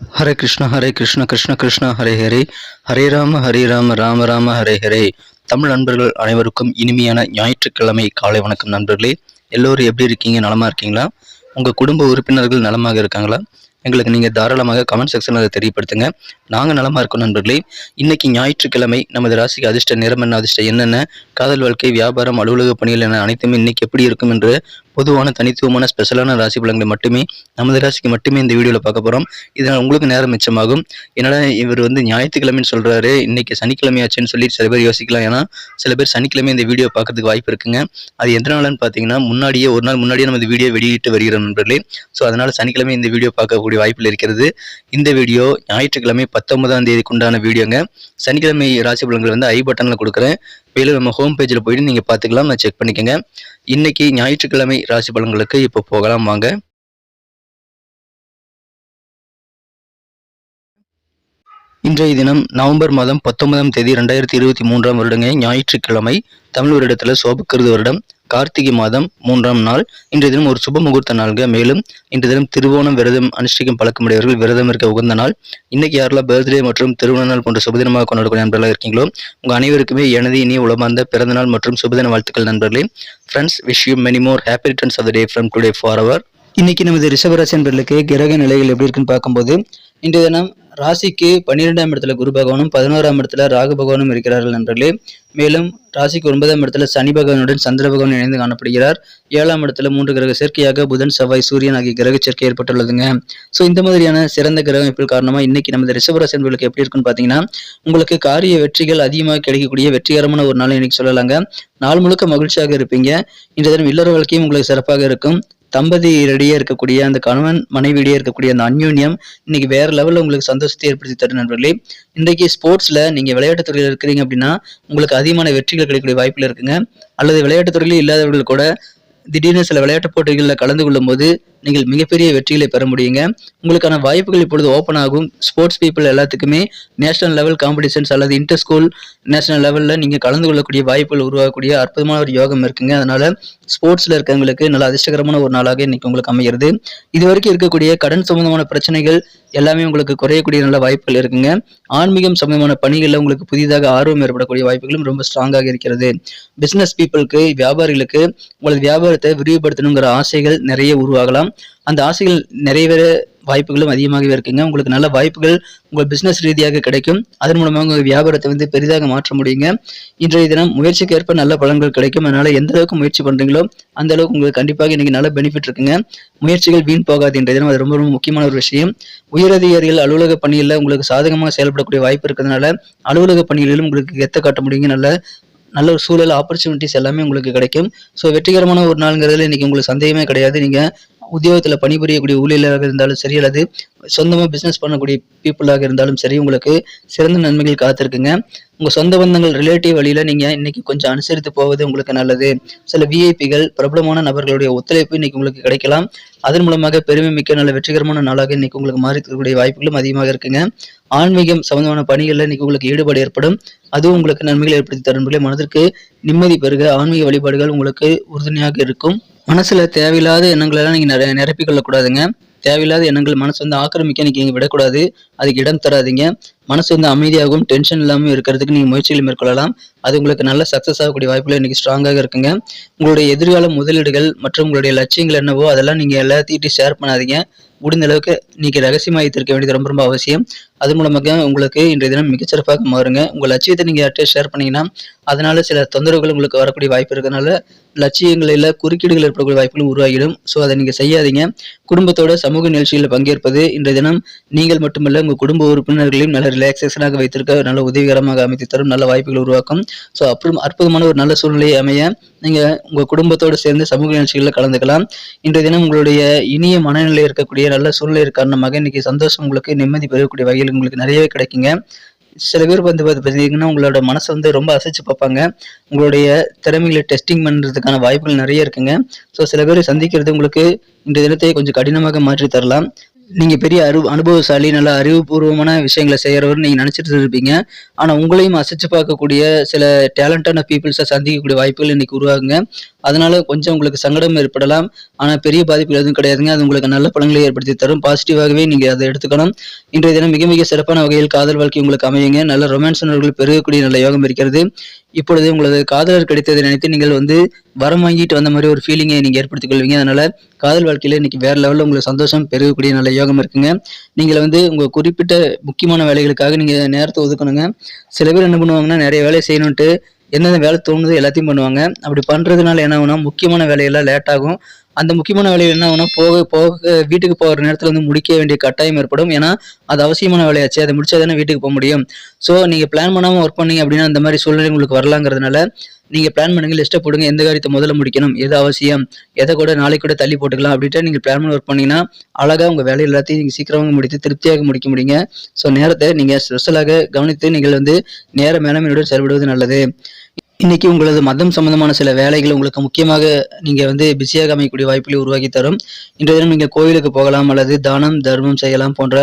ஹரே கிருஷ்ண ஹரே கிருஷ்ண கிருஷ்ண கிருஷ்ண ஹரே ஹரே. ஹரே ராம ஹரே ராம ராம ராம ஹரே ஹரே. தமிழ் நண்பர்கள் அனைவருக்கும் இனிமையான ஞாயிற்றுக்கிழமை காலை வணக்கம் நண்பர்களே. எல்லோரும் எப்படி இருக்கீங்க? நலமா இருக்கீங்களா? உங்க குடும்ப உறுப்பினர்கள் நலமாக இருக்காங்களா? எங்களுக்கு நீங்கள் தாராளமாக கமெண்ட் செக்ஷனில் அதை தெரியப்படுத்துங்க. நாங்கள் நலமாக இருக்கோம் நண்பர்களே. இன்னைக்கு ஞாயிற்றுக்கிழமை நமது ராசிக்கு அதிர்ஷ்ட நிறம் என்ன அதிர்ஷ்டம் என்னென்ன? காதல் வாழ்க்கை வியாபாரம் அலுவலக பணிகள் என அனைத்துமே இன்னைக்கு எப்படி இருக்கும் என்று பொதுவான தனித்துவமான ஸ்பெஷலான ராசி பலன்களை மட்டுமே நமது ராசிக்கு மட்டுமே இந்த வீடியோவில் பார்க்க போகிறோம் இதனால் உங்களுக்கு நேரம் மிச்சமாகும். என்னடா இவர் வந்து ஞாயிற்றுக்கிழமைன்னு சொல்கிறாரு இன்னைக்கு சனிக்கிழமையாச்சுன்னு சொல்லி சில பேர் யோசிக்கலாம். ஏன்னா சில பேர் சனிக்கிழமை இந்த வீடியோ பார்க்கறதுக்கு வாய்ப்பு இருக்குங்க. அது எந்த பார்த்தீங்கன்னா முன்னாடியே ஒரு நாள் முன்னாடியே நம்ம இந்த வீடியோ வெளியிட்டு வருகிறோம் நண்பர்களே. ஸோ அதனால் சனிக்கிழமை இந்த வீடியோ பார்க்கக்கூடிய வாய்ப்பில் இருக்கிறது. இந்த வீடியோ ஞாயிற்றுக்கிழமை பத்தொன்பதாம் தேதிக்கு உண்டான வீடியோங்க. சனிக்கிழமை ராசி பலன்கள் வந்து ஐ பட்டனில் கொடுக்குறேன். மேலும் நம்ம ஹோம் பேஜில் போயிட்டு நீங்கள் பார்த்துக்கலாம். நான் செக் பண்ணிக்கோங்க. இன்னைக்கு ஞாயிற்றுக்கிழமை ராசி பலன்களுக்கு இப்போ போகலாம் வாங்க. இன்றைய தினம் நவம்பர் மாதம் பத்தொன்பதாம் தேதி ரெண்டாயிரத்தி இருபத்தி மூன்றாம் வருடங்க ஞாயிற்றுக்கிழமை. தமிழ் வருடத்தில் சோபக்கிருது வருடம். கார்த்திகை மாதம் மூன்றாம் நாள். இன்றைய தினம் ஒரு சுப முகூர்த்த நாள்க. மேலும் இன்றைய தினம் திருவோணம் விரதம் அனுஷ்டிக்கும் பழக்கமுடையவர்கள் விரதம் இருக்க உகந்த நாள். இன்னைக்கு யாரெல்லாம் பர்த்டே மற்றும் திருமண நாள் போன்ற சுபதினமாக கொண்டாடக்கூடிய நண்பர்களாக இருக்கீங்களோ உங்கள் அனைவருக்குமே எனது இனிய உளமார்ந்த பிறந்த நாள் மற்றும் சுபதின வாழ்த்துக்கள் நண்பர்களே. Friends wish you many more happy returns of the day from today for our இன்னைக்கு நமது ரிஷபராசி நண்பர்களுக்கு கிரக நிலைகள் எப்படி இருக்குன்னு பார்க்கும்போது இன்றைய தினம் ராசிக்கு பன்னிரெண்டாம் இடத்துல குரு பகவானும் பதினோராம் இடத்துல ராகு பகவானும் இருக்கிறார்கள் நண்பர்களே. மேலும் ராசிக்கு ஒன்பதாம் இடத்துல சனி பகவானுடன் சந்திர பகவான் இணைந்து காணப்படுகிறார். ஏழாம் இடத்துல மூன்று கிரக சேர்க்கையாக புதன் செவ்வாய் சூரியன் ஆகிய கிரக சேர்க்கை ஏற்பட்டுள்ளதுங்க. ஸோ இந்த மாதிரியான சிறந்த கிரக எப்படி காரணமா இன்னைக்கு நமது ரிஷபராசி என்பவர்களுக்கு எப்படி இருக்குன்னு பார்த்தீங்கன்னா உங்களுக்கு காரிய வெற்றிகள் அதிகமாக கிடைக்கக்கூடிய வெற்றிகரமான ஒரு நாள் இன்னைக்கு சொல்லலாங்க. நாள் முழுக்க மகிழ்ச்சியாக இருப்பீங்க. இன்றைய தினம் இல்லற வாழ்க்கையும் உங்களுக்கு சிறப்பாக இருக்கும். தம்பதியிடையே இருக்கக்கூடிய அந்த கணவன் மனைவியிடையே இருக்கக்கூடிய அந்த அந்யூன்யம் இன்னைக்கு வேற லெவலில் உங்களுக்கு சந்தோஷத்தை ஏற்படுத்தி தரும் நண்பர்களே. இன்றைக்கு ஸ்போர்ட்ஸில் நீங்கள் விளையாட்டுத் துறையில் இருக்கிறீங்க அப்படின்னா உங்களுக்கு அதிகமான வெற்றிகள் கிடைக்கக்கூடிய வாய்ப்பில் இருக்குங்க. அல்லது விளையாட்டுத் துறையில் இல்லாதவர்கள் கூட திடீர்னு சில விளையாட்டுப் போட்டிகளில் கலந்து கொள்ளும் போது நீங்கள் மிகப்பெரிய வெற்றிகளை பெற முடியுங்க. உங்களுக்கான வாய்ப்புகள் இப்பொழுது ஓப்பன் ஆகும். ஸ்போர்ட்ஸ் பீப்புள் எல்லாத்துக்குமே நேஷனல் லெவல் காம்படிஷன்ஸ் அல்லது இன்டர் ஸ்கூல் நேஷனல் லெவலில் நீங்கள் கலந்து கொள்ளக்கூடிய வாய்ப்புகள் உருவாகக்கூடிய அற்புதமான ஒரு யோகம் இருக்குங்க. அதனால் ஸ்போர்ட்ஸில் இருக்கிறவங்களுக்கு நல்ல அதிர்ஷ்டகரமான ஒரு நாளாக இன்னைக்கு உங்களுக்கு அமைகிறது. இது வரைக்கும் இருக்கக்கூடிய கடன் சம்பந்தமான பிரச்சனைகள் எல்லாமே உங்களுக்கு குறையக்கூடிய நல்ல வாய்ப்புகள் இருக்குங்க. ஆன்மீகம் சம்பந்தமான பணிகளில் உங்களுக்கு புதிதாக ஆர்வம் ஏற்படக்கூடிய வாய்ப்புகளும் ரொம்ப ஸ்ட்ராங்காக இருக்கிறது. பிஸ்னஸ் பீப்புளுக்கு வியாபாரிகளுக்கு உங்களது வியாபாரத்தை விரிவுபடுத்தணுங்கிற ஆசைகள் நிறைய உருவாகலாம். அந்த ஆசைகள் நிறைவேற வாய்ப்புகளும் அதிகமாகவே இருக்குங்க. உங்களுக்கு நல்ல வாய்ப்புகள் உங்கள் பிஸ்னஸ் ரீதியாக கிடைக்கும். அதன் மூலமாக உங்கள் வியாபாரத்தை வந்து பெரிதாக மாற்ற முடியுங்க. இன்றைய தினம் முயற்சிக்கு ஏற்ப நல்ல பலன்கள் கிடைக்கும். அதனால் எந்த அளவுக்கு முயற்சி பண்ணுறீங்களோ அந்த அளவுக்கு உங்களுக்கு கண்டிப்பாக இன்னைக்கு நல்ல பெனிஃபிட் இருக்குங்க. முயற்சிகள் வீண் போகாது இன்றைய தினம். அது ரொம்ப ரொம்ப முக்கியமான ஒரு விஷயம். உயரதிகாரிகள் அலுவலக பணியில் உங்களுக்கு சாதகமாக செயல்படக்கூடிய வாய்ப்பு இருக்கிறதுனால அலுவலக பணிகளிலும் உங்களுக்கு எத்த காட்ட முடியுங்க. நல்ல நல்ல ஒரு சூழல் ஆப்பர்ச்சுனிட்டிஸ் எல்லாமே உங்களுக்கு கிடைக்கும். ஸோ வெற்றிகரமான ஒரு நாளுங்கிறதுல இன்னைக்கு உங்களுக்கு சந்தேகமே கிடையாது. நீங்கள் உத்தியோகத்தில் பணிபுரியக்கூடிய ஊழியராக இருந்தாலும் சரி அல்லது சொந்தமாக பிஸ்னஸ் பண்ணக்கூடிய பீப்புளாக இருந்தாலும் சரி உங்களுக்கு சிறந்த நன்மைகள் காத்திருக்குங்க. உங்கள் சொந்த பந்தங்கள் ரிலேட்டிவ் வழியில் நீங்கள் இன்னைக்கு கொஞ்சம் அனுசரித்து போவது உங்களுக்கு நல்லது. சில விஐபிகள் பிரபலமான நபர்களுடைய ஒத்துழைப்பு இன்னைக்கு உங்களுக்கு கிடைக்கலாம். அதன் மூலமாக பெருமை மிக்க நல்ல வெற்றிகரமான நாளாக இன்னைக்கு உங்களுக்கு மாறி இருக்கக்கூடிய வாய்ப்புகளும் அதிகமாக இருக்குங்க. ஆன்மீகம் சம்பந்தமான பணிகளில் இன்னைக்கு உங்களுக்கு ஈடுபாடு ஏற்படும். அதுவும் உங்களுக்கு நன்மைகள் ஏற்படுத்தி தரும் மனதிற்கு நிம்மதி பெருக ஆன்மீக வழிபாடுகள் உங்களுக்கு உறுதுணையாக இருக்கும். மனசில் தேவையில்லாத எண்ணங்களெல்லாம் நீங்கள் நிறைய நிர தேவையில்லாத எண்ணங்கள் மனசு வந்து ஆக்கிரமிக்க நீங்கள் விடக்கூடாது. அதுக்கு இடம் தராதீங்க. மனசு வந்து அமைதியாகவும் டென்ஷன் இல்லாமல் இருக்கிறதுக்கு நீங்கள் முயற்சிகளை மேற்கொள்ளலாம். அது உங்களுக்கு நல்ல சக்ஸஸ் ஆகக்கூடிய வாய்ப்புகள் இன்றைக்கி ஸ்ட்ராங்காக இருக்குங்க. உங்களுடைய எதிர்கால முதலீடுகள் மற்றும் உங்களுடைய லட்சியங்கள் என்னவோ அதெல்லாம் நீங்கள் எல்லாத்தையும் ஷேர் பண்ணாதீங்க. முடிந்த அளவுக்கு நீங்கள் ரகசியமாக வைத்திருக்க வேண்டியது ரொம்ப ரொம்ப அவசியம். அது மூலமாக உங்களுக்கு இன்றைய தினம் மிகச்சிறப்பாக மாறுங்க. உங்கள் லட்சியத்தை நீங்கள் யார்கிட்ட ஷேர் பண்ணீங்கன்னா அதனால சில தொந்தரவுகள் உங்களுக்கு வரக்கூடிய வாய்ப்பு இருக்கிறதுனால லட்சியங்களில் குறுக்கீடுகள் ஏற்படக்கூடிய வாய்ப்புகளும் உருவாகிடும். ஸோ அதை நீங்கள் செய்யாதீங்க. குடும்பத்தோட சமூக நிகழ்ச்சிகளில் பங்கேற்பது இன்றைய தினம் நீங்கள் மட்டுமல்ல உங்கள் குடும்ப உறுப்பினர்களையும் நல்ல ரிலாக்ஸேஷனாக வைத்திருக்க நல்ல உதவிகரமாக அமைத்து தரும் நல்ல வாய்ப்புகள் உருவாக்கும். ஸோ அப்புறம் அற்புதமான ஒரு நல்ல சூழ்நிலையை அமைய நீங்கள் உங்கள் குடும்பத்தோடு சேர்ந்து சமூக நிகழ்ச்சிகளில் கலந்துக்கலாம். இன்றைய தினம் உங்களுடைய இனிய மனநிலை இருக்கக்கூடிய நல்ல சூழ்நிலை காரணமாக இன்னைக்கு சந்தோஷம் உங்களுக்கு நிம்மதி பெறக்கூடிய வகையில் உங்களுக்கு நிறையவே கிடைக்குங்க. சில பேர் வந்து பார்த்தீங்கன்னா உங்களோட மனசை வந்து ரொம்ப அசைச்சு பார்ப்பாங்க. உங்களுடைய திறமைகளை டெஸ்டிங் பண்ணுறதுக்கான வாய்ப்புகள் நிறைய இருக்குங்க. ஸோ சில பேர் சந்திக்கிறது உங்களுக்கு இந்த தினத்தை கொஞ்சம் கடினமாக மாற்றி தரலாம் நீங்கள் பெரிய அறிவு அனுபவசாலி நல்ல அறிவுபூர்வமான விஷயங்களை செய்கிறவர்னு நீங்கள் நினச்சிட்டு இருப்பீங்க. ஆனால் உங்களையும் அசைச்சு பார்க்கக்கூடிய சில டேலண்டான பீப்புள்ஸை சந்திக்கக்கூடிய வாய்ப்புகள் இன்றைக்கி உருவாகுங்க. அதனால கொஞ்சம் உங்களுக்கு சங்கடம் ஏற்படலாம். ஆனால் பெரிய பாதிப்புகள் எதுவும் கிடையாதுங்க. அது உங்களுக்கு நல்ல பலன்களை ஏற்படுத்தி தரும். பாசிட்டிவாகவே நீங்கள் அதை எடுத்துக்கணும். இன்றைய தினம் மிக மிக சிறப்பான வகையில் காதல் வாழ்க்கை உங்களுக்கு அமையுங்க. நல்ல ரொமான்ஸ் உணர்வுகள் பெருகக்கூடிய நல்ல யோகம் இருக்கிறது. இப்பொழுது உங்களது காதலர் கிடைத்ததை நினைத்து நீங்கள் வந்து வரம் வாங்கிட்டு வந்த மாதிரி ஒரு ஃபீலிங்கை நீங்கள் ஏற்படுத்திக் கொள்வீங்க. அதனால காதல் வாழ்க்கையில் இன்னைக்கு வேற லெவலில் உங்களுக்கு சந்தோஷம் பெருகக்கூடிய நல்ல யோகம் இருக்குங்க. நீங்கள் வந்து உங்கள் குறிப்பிட்ட முக்கியமான வேலைகளுக்காக நீங்கள் நேரத்தை ஒதுக்கணுங்க. சில பேர் என்ன பண்ணுவாங்கன்னா நிறைய வேலை செய்யணுன்ட்டு என்னென்ன வேலை தோணுதோ எல்லாத்தையும் பண்ணுவாங்க. அப்படி பண்ணுறதுனால என்ன ஆகும்னா முக்கியமான வேலையெல்லாம் லேட் ஆகும். அந்த முக்கியமான வேலைகள் என்ன ஆகும்னா போக போக வீட்டுக்கு போகிற நேரத்தில் வந்து முடிக்க வேண்டிய கட்டாயம் ஏற்படும். ஏன்னா அது அவசியமான வேலையாச்சு அதை முடிச்சா தானே வீட்டுக்கு போக முடியும். ஸோ நீங்கள் பிளான் பண்ணாமல் ஒர்க் பண்ணீங்க அப்படின்னா அந்த மாதிரி சூழ்நிலை உங்களுக்கு வரலாங்கிறதுனால நீங்கள் பிளான் பண்ணுங்க லிஸ்ட்டை போடுங்க எந்த காரியத்தை முதல்ல முடிக்கணும் எது அவசியம் எதை கூட நாளைக்கு கூட தள்ளி போட்டுக்கலாம் அப்படின்ட்டு நீங்கள் பிளான் பண்ணி ஒர்க் பண்ணீங்கன்னா அழகாக உங்கள் வேலை எல்லாத்தையும் நீங்கள் சீக்கிரமாக முடித்து திருப்தியாக முடிக்க முடியுங்க. ஸோ நேரத்தை நீங்கள் ஸ்பெஷலாக கவனித்து நீங்கள் வந்து நேர மேலாண்மையுடன் செயல்படுவது நல்லது. இன்னைக்கு உங்களது மதம் சம்பந்தமான சில வேலைகள் உங்களுக்கு முக்கியமாக நீங்க வந்து பிஸியாக அமைக்கக்கூடிய வாய்ப்புகளை உருவாக்கி தரும். இன்றைய தினம் நீங்கள் கோயிலுக்கு போகலாம் அல்லது தானம் தர்மம் செய்யலாம் போன்ற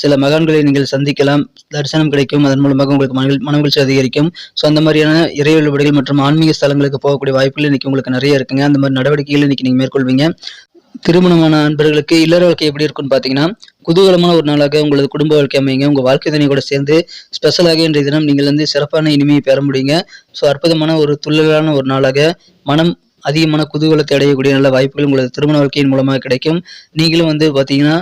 சில மகான்களை நீங்கள் சந்திக்கலாம். தரிசனம் கிடைக்கும். அதன் மூலமாக உங்களுக்கு மன மனமகிழ்ச்சி அதிகரிக்கும். ஸோ அந்த மாதிரியான இறை வழிபாடுகள் மற்றும் ஆன்மீக ஸ்தலங்களுக்கு போகக்கூடிய வாய்ப்புகள் இன்னைக்கு உங்களுக்கு நிறைய இருக்குங்க. அந்த மாதிரி நடவடிக்கைகள் இன்னைக்கு நீங்க மேற்கொள்வீங்க. திருமணமான அன்பர்களுக்கு இல்லற வாழ்க்கை எப்படி இருக்குன்னு பார்த்தீங்கன்னா குதூகலமான ஒரு நாளாக உங்களது குடும்ப வாழ்க்கை அமைங்க உங்கள் வாழ்க்கை துணை கூட சேர்ந்து ஸ்பெஷலாக இன்றைய தினம் நீங்கள் வந்து சிறப்பான இனிமையை பெற முடியுங்க. ஸோ அற்புதமான ஒரு துள்ளலான ஒரு நாளாக மனம் அதிகமான குதூகலத்தை அடையக்கூடிய நல்ல வாய்ப்புகள் உங்களது திருமண வாழ்க்கையின் மூலமாக கிடைக்கும். நீங்களும் வந்து பார்த்தீங்கன்னா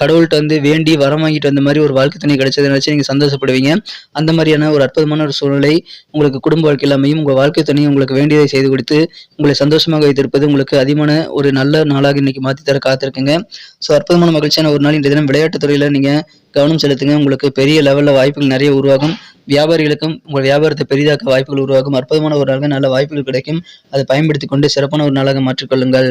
கடவுள்கிட்ட வந்து வேண்டி வரம் வாங்கிட்டு வந்த மாதிரி ஒரு வாழ்க்கை துணை கிடைச்சதை நினச்சி நீங்கள் சந்தோஷப்படுவீங்க. அந்த மாதிரியான ஒரு அற்புதமான ஒரு சூழ்நிலை உங்களுக்கு குடும்ப வாழ்க்கையில் அமையும் உங்கள் வாழ்க்கை துணை உங்களுக்கு வேண்டியதை செய்து கொடுத்து உங்களை சந்தோஷமாக வைத்திருப்பது உங்களுக்கு அதிகமான ஒரு நல்ல நாளாக இன்னைக்கு மாற்றி தர காத்திருக்குங்க. ஸோ அற்புதமான மகிழ்ச்சியான ஒரு நாள் இன்றைய தினம். விளையாட்டுத் துறையில் நீங்கள் கவனம் செலுத்துங்க. உங்களுக்கு பெரிய லெவலில் வாய்ப்புகள் நிறைய உருவாகும். வியாபாரிகளுக்கும் உங்கள் வியாபாரத்தை பெரிதாக்க வாய்ப்புகள் உருவாகும். அற்புதமான ஒரு நாளாக நல்ல வாய்ப்புகள் கிடைக்கும். அதை பயன்படுத்தி கொண்டு சிறப்பான ஒரு நாளாக மாற்றிக்கொள்ளுங்கள்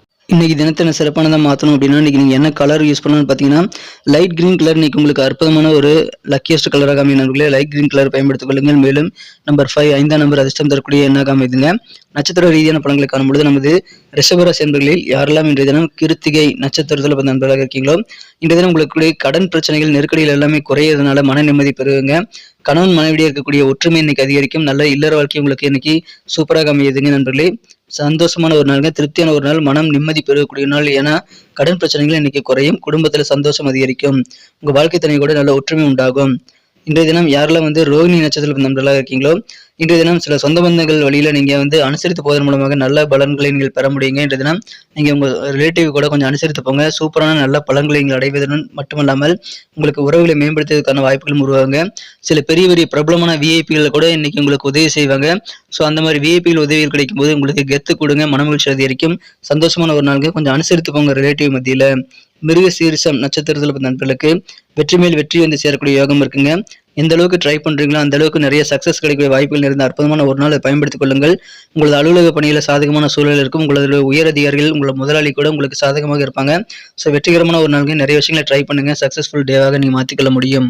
இன்றைக்கி தினத்தை நான் சிறப்பானதாக மாற்றணும் அப்படின்னா இன்றைக்கி நீங்கள் என்ன கலர் யூஸ் பண்ணணும்னு பார்த்தீங்கன்னா லைட் கிரீன் கலர் இன்னைக்கு உங்களுக்கு அற்புதமான ஒரு லக்கியஸ்ட் கலராக அமையினர்களே லைட் கிரீன் கலர் பயன்படுத்திக் கொள்ளுங்கள். மேலும் நம்பர் ஃபைவ் ஐந்தாம் நம்பர் அதிர்ஷ்டம் தரக்கூடிய எண்ணாக அமைதுங்க நட்சத்திர ரீதியான படங்களை காணும்பொழுது நமது ரிஷபராசி நண்பர்களில் யாரெல்லாம் இன்றைய தினம் கிருத்திகை நட்சத்திரத்தில் பிறந்த நண்பர்களாக இருக்கீங்களோ இன்றைய தினம் உங்களுக்கு கடன் பிரச்சனைகள் நெருக்கடிகள் எல்லாமே குறையிறதுனால மன நிம்மதி பெறுவீங்க கணவன் மனைவியாக இருக்கக்கூடிய ஒற்றுமை இன்னைக்கு அதிகரிக்கும். நல்ல இல்லற வாழ்க்கை உங்களுக்கு இன்னைக்கு சூப்பராக அமையுதுங்க நண்பர்களே. சந்தோஷமான ஒரு நாளுங்க. திருப்தியான ஒரு நாள் மனம் நிம்மதி பெறக்கூடிய நாள். ஏன்னா கடன் பிரச்சனைகள் இன்னைக்கு குறையும். குடும்பத்துல சந்தோஷம் அதிகரிக்கும். உங்க வாழ்க்கை தனியை கூட நல்ல ஒற்றுமை உண்டாகும். இன்றைய தினம் யாரெல்லாம் வந்து ரோஹிணி நட்சத்திரத்தில் நண்பர்களாக இருக்கீங்களோ இன்றைய தினம் சில சொந்த பந்தங்கள் வழியில் நீங்கள் வந்து அனுசரித்து போவதன் மூலமாக நல்ல பலன்களை நீங்கள் பெற முடியுங்க. இன்றைய தினம் நீங்கள் உங்கள் ரிலேட்டிவ் கூட கொஞ்சம் அனுசரித்து போங்க. சூப்பரான நல்ல பலன்களை நீங்கள் அடைவதுடன் மட்டுமல்லாமல் உங்களுக்கு உறவுகளை மேம்படுத்துவதற்கான வாய்ப்புகளும் உருவாங்க சில பெரிய பெரிய பிரபலமான விஐபிகள் கூட இன்னைக்கு உங்களுக்கு உதவி செய்வாங்க. ஸோ அந்த மாதிரி விஐபிகள் உதவிகள் கிடைக்கும் போது உங்களுக்கு கெத்து கொடுங்க. மனமகிழ்ச்சி அதிகரிக்கும். சந்தோஷமான ஒரு நாளுக்கு கொஞ்சம் அனுசரித்து போங்க ரிலேட்டிவ் மத்தியில். மிருக சீரிசம் நட்சத்திரத்தில் நண்பர்களுக்கு வெற்றி மேல் வெற்றி வந்து சேரக்கூடிய யோகம் இருக்குங்க. எந்த அளவுக்கு ட்ரை பண்றீங்களோ? அந்த அளவுக்கு நிறைய சக்சஸ் கிடைக்கக்கூடிய வாய்ப்புகள் இருந்த அற்புதமான ஒரு நாள் பயன்படுத்திக் கொள்ளுங்கள். உங்களது அலுவலக பணியில சாதகமான சூழல் இருக்கும். உங்களது உயர் அதிகாரிகள் உங்களோட முதலாளி கூட உங்களுக்கு சாதகமாக இருப்பாங்க. ஸோ வெற்றிகரமான ஒரு நாளுக்கு நிறைய விஷயங்களை ட்ரை பண்ணுங்க. சக்சஸ்ஃபுல் டேவாக நீங்க மாற்றிக்கொள்ள முடியும்.